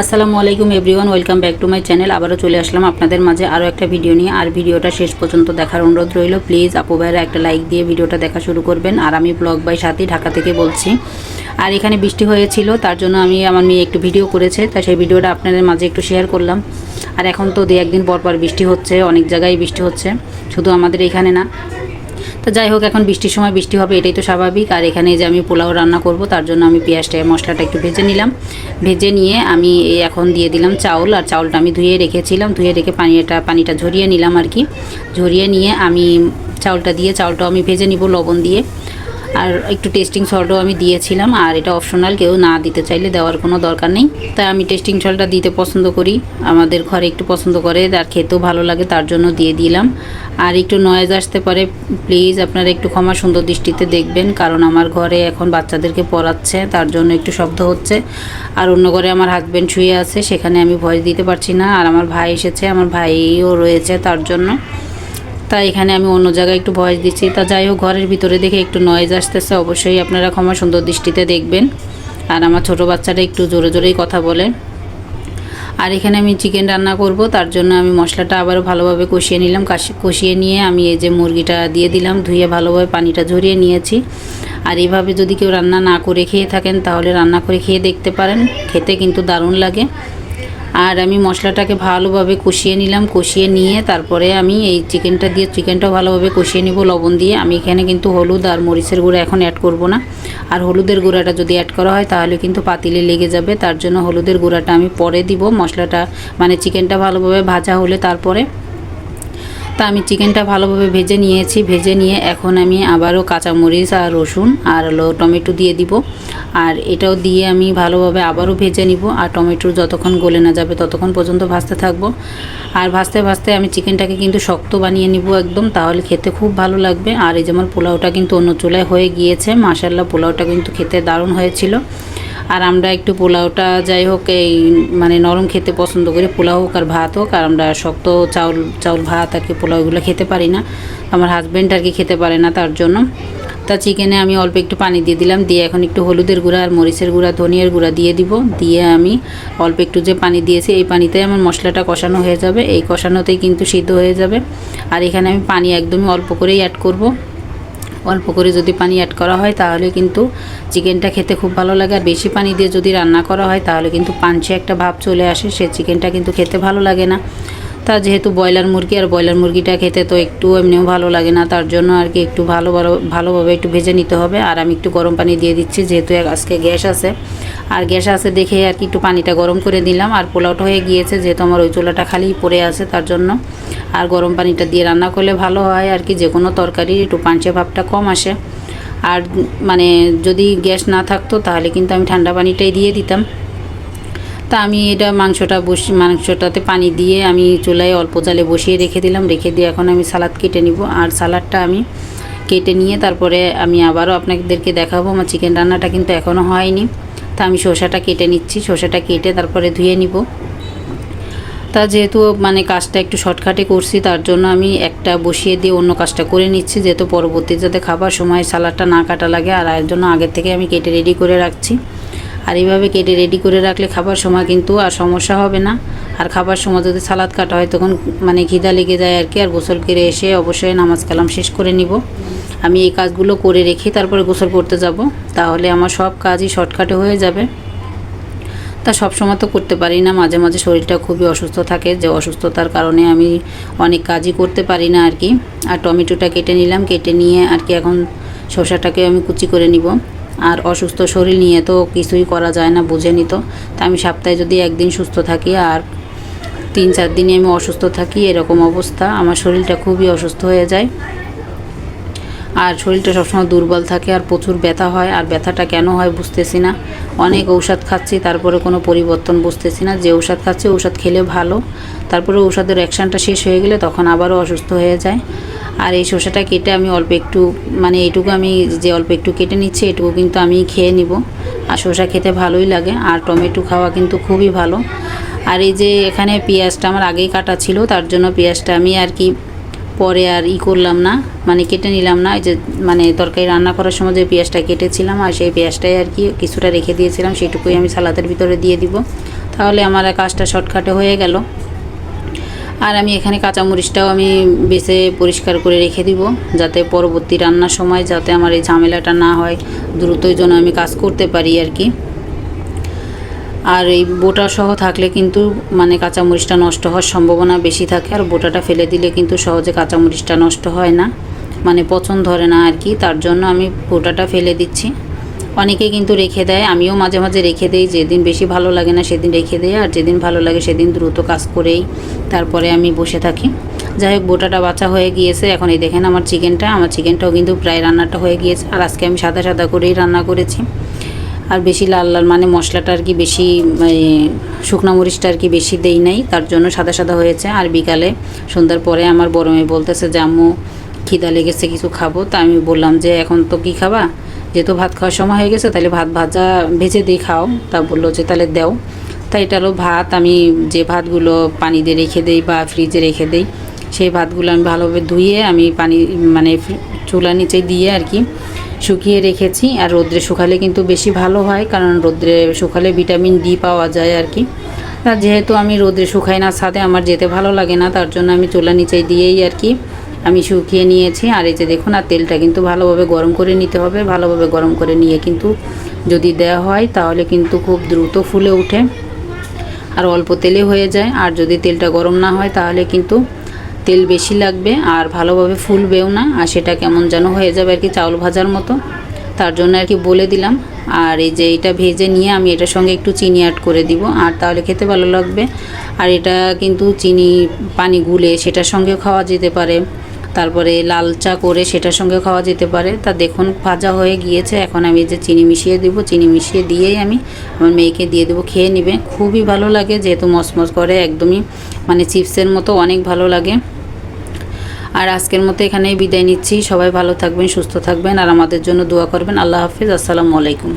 আসসালামু আলাইকুম everyone, welcome back to my channel. আবারও চলে আসলাম আপনাদের মাঝে আরও একটা ভিডিও নিয়ে। আর ভিডিওটা শেষ পর্যন্ত দেখার অনুরোধ রইল। প্লিজ, আপু ভাইরা একটা লাইক দিয়ে ভিডিওটা দেখা শুরু করবেন। আর আমি ব্লগ বাই সাথী ঢাকা থেকে বলছি। আর এখানে বৃষ্টি হয়েছিল, তার জন্য আমি, আমার মেয়ে একটু ভিডিও করেছে, তাই সেই ভিডিওটা আপনাদের মাঝে একটু শেয়ার করলাম। আর এখন তো দু একদিন পর পর বৃষ্টি হচ্ছে, অনেক জায়গায় বৃষ্টি হচ্ছে। শুধু আমাদের এখানে না তো যাই হোক, এখন বৃষ্টির সময় বৃষ্টি হবে, এটাই তো স্বাভাবিক। আর এখানে যে আমি পোলাও রান্না করব, তার জন্য আমি পেঁয়াজটা, মশলাটা একটু ভেজে নিলাম। ভেজে নিয়ে আমি এখন দিয়ে দিলাম চাউল, আর চাউলটা আমি ধুয়ে রেখেছিলাম। ধুয়ে রেখে পানিটা পানিটা ঝরিয়ে নিলাম আর কি। ঝরিয়ে নিয়ে আমি চাউলটা দিয়ে, চাউলটাও আমি ভেজে নিব লবণ দিয়ে। আর একটু টেস্টিং সল্টও আমি দিয়েছিলাম, আর এটা অপশনাল কেউ না দিতে চাইলে দেওয়ার কোনো দরকার নেই। তাই আমি টেস্টিং সল্টটা দিতে পছন্দ করি, আমাদের ঘরে একটু পছন্দ করে, আর খেতেও ভালো লাগে, তার জন্য দিয়ে দিলাম। আর একটু নয়েজ আসতে পারে প্লিজ আপনারা একটু ক্ষমা সুন্দর দৃষ্টিতে দেখবেন, কারণ আমার ঘরে এখন বাচ্চাদেরকে পড়াচ্ছে, তার জন্য একটু শব্দ হচ্ছে। আর অন্য ঘরে আমার হাজব্যান্ড শুয়ে আছে, সেখানে আমি ভয়েস দিতে পারছি না, আর আমার ভাই এসেছে, আমার ভাইও রয়েছে তার জন্য। তাই এখানে আমি অন্য জায়গায় একটু ভয়েস দিচ্ছি। তা যাই হোক, ঘরের ভিতরে দেখে একটু নয়েজ আসতেছে। অবশ্যই আপনারা ক্ষমা সুন্দর দৃষ্টিতে দেখবেন। আর আমার ছোট বাচ্চাটা একটু জোরে জোরেই কথা বলে। আর এখানে আমি চিকেন রান্না করব, তার জন্য আমি মশলাটা আবারও ভালোভাবে কষিয়ে নিলাম। কষিয়ে নিয়ে আমি এই যে মুরগিটা দিয়ে দিলাম, ধুয়ে ভালোভাবে পানিটা ঝরিয়ে নিয়েছি। আর এইভাবে যদি কেউ রান্না না করে খেয়ে থাকেন, তাহলে রান্না করে খেয়ে দেখতে পারেন। খেতে কিন্তু দারুণ লাগে। আর আমি মশলাটাকে ভালোভাবে কষিয়ে নিলাম, কষিয়ে নিয়ে তারপরে আমি এই চিকেনটা দিয়ে, চিকেনটাও ভালোভাবে কষিয়ে নিব, লবণ দিয়ে। আমি এখানে কিন্তু হলুদ আর মরিচের গুঁড়া এখন অ্যাড করব না। আর হলুদের গুঁড়াটা যদি অ্যাড করা হয় তাহলে কিন্তু পাতিলে লেগে যাবে, তার জন্য হলুদের গুঁড়াটা আমি পরে দিব। মশলাটা মানে চিকেনটা ভালোভাবে ভাজা হলে তারপরে তা আমি চিকেনটা ভালোভাবে ভেজে নিয়েছি। ভেজে নিয়ে এখন আমি আবারও কাঁচামরিচ আর রসুন আর হলো টমেটো দিয়ে দিব। আর এটাও দিয়ে আমি ভালোভাবে আবারও ভেজে নিব। আর টমেটো যতক্ষণ গলে না যাবে ততক্ষণ পর্যন্ত ভাজতে থাকব। আর ভাজতে ভাজতে আমি চিকেনটাকে কিন্তু শক্ত বানিয়ে নিব একদম, তাহলে খেতে খুব ভালো লাগবে। আর এই যেমন পোলাওটা কিন্তু অন্য চুলায় হয়ে গিয়েছে মাসাল্লাহ পোলাওটা কিন্তু খেতে দারুণ হয়েছিল। আর আমরা একটু পোলাওটা যাই হোক, এই মানে নরম খেতে পছন্দ করি, পোলাও হোক আর ভাত হোক, আর আমরা শক্ত চাউল চাউল ভাত আর কি পোলাওগুলো খেতে পারি না। আমার হাজব্যান্ড আর কি খেতে পারে না তার জন্য। তা চিকেনে আমি অল্প একটু পানি দিয়ে দিলাম, দিয়ে এখন একটু হলুদের গুঁড়া আর মরিচের গুঁড়া, ধনিয়ার গুঁড়া দিয়ে দিব। দিয়ে আমি অল্প একটু যে পানি দিয়েছি, এই পানিতে আমার মশলাটা কষানো হয়ে যাবে। এই কষানোতেই কিন্তু সিদ্ধ হয়ে যাবে। আর এখানে আমি পানি একদমই অল্প করেই অ্যাড করব। অল্প করে যদি পানি অ্যাড করা হয়, তাহলে কিন্তু চিকেনটা খেতে খুব ভালো লাগে। আর বেশি পানি দিয়ে যদি রান্না করা হয়, তাহলে কিন্তু পাঞ্চে একটা ভাব চলে আসে, সে চিকেনটা কিন্তু খেতে ভালো লাগে না। তা যেহেতু ব্রয়লার মুরগি, আর ব্রয়লার মুরগিটা খেতে তো একটু এমনিও ভালো লাগে না, তার জন্য আর কি একটু ভালো ভালো, ভালোভাবে একটু ভেজে নিতে হবে। আর আমি একটু গরম পানি দিয়ে দিচ্ছি, যেহেতু আজকে গ্যাস আছে। আর গ্যাস আছে দেখে আর কি একটু পানিটা গরম করে দিলাম আর পোলাওটা হয়ে গিয়েছে, যেহেতু আমার ওই চুলাটা খালি পড়ে আছে, তার জন্য আর গরম পানিটা দিয়ে রান্না করলে ভালো হয় আর কি যে কোনো তরকারি, একটু পাঞ্চে ভাবটা কম আসে। আর মানে যদি গ্যাস না থাকতো তাহলে কিন্তু আমি ঠান্ডা পানিটাই দিয়ে দিতাম। তা আমি এটা মাংসটা বসি, মাংসটাতে পানি দিয়ে আমি চুলায় অল্প জালে বসিয়ে রেখে দিলাম। রেখে দিয়ে এখন আমি সালাদ কেটে নিব। আর সালাদটা আমি কেটে নিয়ে তারপরে আমি আবারও আপনাদেরকে দেখাবো। আমার চিকেন রান্নাটা কিন্তু এখনও হয়নি। তা আমি শসাটা কেটে নিচ্ছি। শসাটা কেটে তারপরে ধুয়ে নিব। তা যেহেতু মানে কাজটা একটু শর্টকাটে করছি, তার জন্য আমি একটা বসিয়ে দিয়ে অন্য কাজটা করে নিচ্ছি। যেহেতু পরবর্তী যাতে খাবার সময় সালাডটা না কাটা লাগে, আর এর জন্য আগের থেকে আমি কেটে রেডি করে রাখছি। আর এইভাবে কেটে রেডি করে রাখলে খাবার সময় কিন্তু আর সমস্যা হবে না। আর খাবার সময় যদি সালাদ কাটা হয়, তখন মানে খিদা লেগে যায় আর কি, আর গোসল করে এসে অবশ্যই নামাজ কালাম শেষ করে নিব। আমি এই কাজগুলো করে রেখে তারপরে গোসল করতে যাব। তাহলে আমার সব কাজই শর্টকাটে হয়ে যাবে। তা সবসময় তো করতে পারি না। মাঝে মাঝে শরীরটা খুবই অসুস্থ থাকে। যে অসুস্থতার কারণে আমি অনেক কাজই করতে পারি না আর কি। আর টমেটোটা কেটে নিলাম। কেটে নিয়ে আর কি এখন শসাটাকে আমি কুচি করে নিব। আর অসুস্থ শরীর নিয়ে তো কিছুই করা যায় না বুঝে নিত তা আমি সপ্তাহে যদি একদিন সুস্থ থাকি আর তিন চার দিনে আমি অসুস্থ থাকি, এরকম অবস্থা। আমার শরীরটা খুবই অসুস্থ হয়ে যায়। আর শরীরটা সবসময় দুর্বল থাকে আর প্রচুর ব্যথা হয়। আর ব্যথাটা কেন হয় বুঝতেছি না। অনেক ঔষধ খাচ্ছি, তারপরে কোনো পরিবর্তন বুঝতেছি না। যে ঔষধ খাচ্ছি, ঔষধ খেলে ভালো। তারপরে ঔষধের অ্যাকশানটা শেষ হয়ে গেলে তখন আবারও অসুস্থ হয়ে যায়। আর এই শসাটা কেটে আমি অল্প একটু মানে এইটুকু আমি যে অল্প একটু কেটে নিচ্ছি, এটুকু কিন্তু আমি খেয়ে নিব। আর শসা খেতে ভালোই লাগে। আর টমেটো খাওয়া কিন্তু খুবই ভালো। আর এই যে এখানে পেঁয়াজটা আমার আগেই কাটা ছিল, তার জন্য পেঁয়াজটা আমি আর কি পরে আর ই করলাম না মানে কেটে নিলাম না যে মানে তরকারি রান্না করার সময় যে পেঁয়াজটা কেটেছিলাম, আর সেই পেঁয়াজটাই আর কি কিছুটা রেখে দিয়েছিলাম সেটুকুই আমি সালাদের ভিতরে দিয়ে দিব। তাহলে আমার কাজটা শর্টকাটে হয়ে গেল। আর আমি এখানে কাঁচামরিচটাও আমি বেছে পরিষ্কার করে রেখে দিব, যাতে পরবর্তী রান্নার সময় যাতে আমার এই ঝামেলাটা না হয়, দ্রুতই যেন আমি কাজ করতে পারি আর কি। আর এই বোটা সহ থাকলে কিন্তু মানে কাঁচামরিচটা নষ্ট হওয়ার সম্ভাবনা বেশি থাকে। আর বোটাটা ফেলে দিলে কিন্তু সহজে কাঁচামরিচটা নষ্ট হয় না। মানে পছন্দ ধরে না আর কি। তার জন্য আমি বোটাটা ফেলে দিচ্ছি। অনেকে কিন্তু রেখে দেয়। আমিও মাঝে মাঝে রেখে দেই। যেদিন বেশি ভালো লাগে না সেদিন রেখে দেই। আর যেদিন ভালো লাগে সেদিন দ্রুত কাজ করেই তারপরে আমি বসে থাকি। যাই হোক, বোটাটা বাচ্চা হয়ে গিয়েছে। এখন এই দেখেন আমার চিকেনটা। আমার চিকেনটাও কিন্তু প্রায় রান্নাটা হয়ে গিয়েছে। আর আজকে আমি সাদা সাদা করেই রান্না করেছি। আর বেশি লাল লাল মানে মশলাটা আর কি বেশি মানে শুকনো মরিচটা আর কি বেশি দেই নাই, তার জন্য সাদা সাদা হয়েছে। আর বিকালে সন্ধ্যার পরে আমার বড় মেয়ে বলতেছে যে আম্মু খিদা লেগেছে, কিছু খাব? তা আমি বললাম যে, এখন তো কি খাবা? যেহেতু ভাত খাওয়ার সময় হয়ে গেছে, তাহলে ভাত ভাজা ভেজে দিয়ে খাও। তা বলল যে, তাহলে দাও। তাই এটা হলো ভাত, আমি যে ভাতগুলো পানি দিয়ে রেখে দেই বা ফ্রিজে রেখে দেই, সেই ভাতগুলো আমি ভালোভাবে ধুয়ে, আমি পানি মানে চুলার নিচে দিয়ে আর কি শুকিয়ে রেখেছি আর রোদ্রে শুকালে কিন্তু বেশি ভালো হয়, কারণ রোদ্রে শুকালে ভিটামিন ডি পাওয়া যায় আর কি। তা যেহেতু আমি রোদ্রে শুকাই না ছাদে, আমার যেতে ভালো লাগে না, তার জন্য আমি চুলা নিচে দিয়েই আর কি আমি শুকিয়ে নিয়েছি। আর এই যে দেখুন, আর তেলটা কিন্তু ভালোভাবে গরম করে নিতে হবে, ভালোভাবে গরম করে নিয়ে কিন্তু যদি দেওয়া হয়, তাহলে কিন্তু খুব দ্রুত ফুলে ওঠে। আর অল্প তেলে হয়ে যায়, আর যদি তেলটা গরম না হয়, তাহলে কিন্তু তেল বেশি লাগবে আর ভালোভাবে ফুলবেও না, আর সেটা কেমন যেন হয়ে যাবে আর কি চাউল ভাজার মতো। তার জন্য আর কি বলে দিলাম। আর এই যে এটা ভেজে নিয়ে আমি এটার সঙ্গে একটু চিনি অ্যাড করে দিব, আর তাহলে খেতে ভালো লাগবে। আর এটা কিন্তু চিনি পানি গুলে সেটার সঙ্গেও খাওয়া যেতে পারে। তারপরে লাল চা করে সেটার সঙ্গে খাওয়া যেতে পারে। তা দেখুন, ভাজা হয়ে গিয়েছে। এখন আমি যে চিনি মিশিয়ে দিব, চিনি মিশিয়ে দিয়েই আমি আমার মেয়েকে দিয়ে দেবো, খেয়ে নেবে। খুবই ভালো লাগে, যেহেতু মসমস করে, একদমই মানে চিপসের মতো অনেক ভালো লাগে। আর আজকের মতো এখানেই বিদায় নিচ্ছি। সবাই ভালো থাকবেন, সুস্থ থাকবেন আর আমাদের জন্য দোয়া করবেন। আল্লাহ হাফিজ। আসসালামু আলাইকুম।